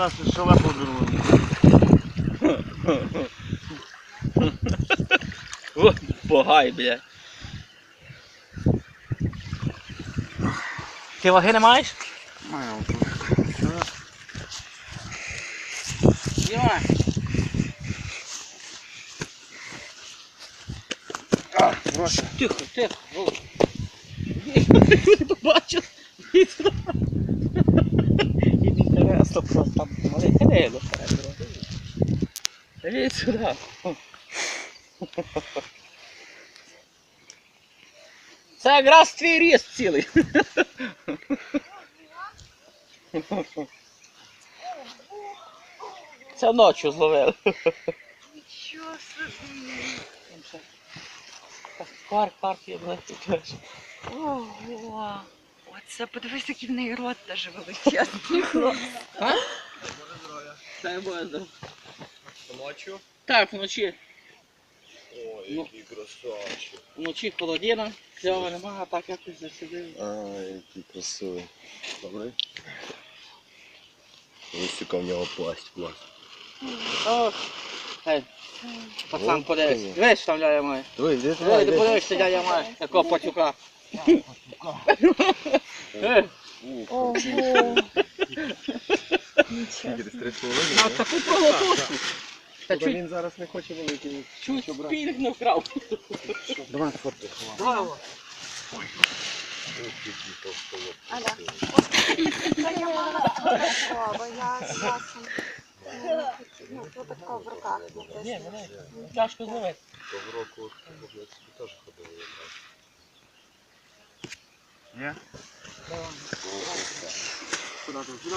нас шалапу дурили. О, Богай, бля. Ти ваги не маєш? Маю. А. Тихо, тихо. О. Люди побачили. Там малий херело. Іди сюди. Це якраз твій ріст цілий. Це ночі зловили. Нічого собі. Парк, парк є теж. Ого. Оце подивись, який в неї рот даже величезний. А? Дай Ночью? Так, вночі. Ой, Ну. який красавчик. Вночі холодина, кльова нема, а так якось засидив. Ай, який красивий. Добрий? Ось яка в нього пласть, пласть. О, Ей, пацан О, подивись. Дивись, там дядя має. Іди Ей, ти подивишся, дядя має. Якого пацюка. Е, Ого. Скільки десь три хвилини? на таку пролопушку. Та Та чуть, він зараз не хоче великий. чуть пільг не вкрав. Давай фото. Браво. Аля. Це я мала такого, бо я з часом ну, випадково в руках Ні, мене тяжко зловити. Того року теж ходив. я бачу. Є? Куди? Сюди?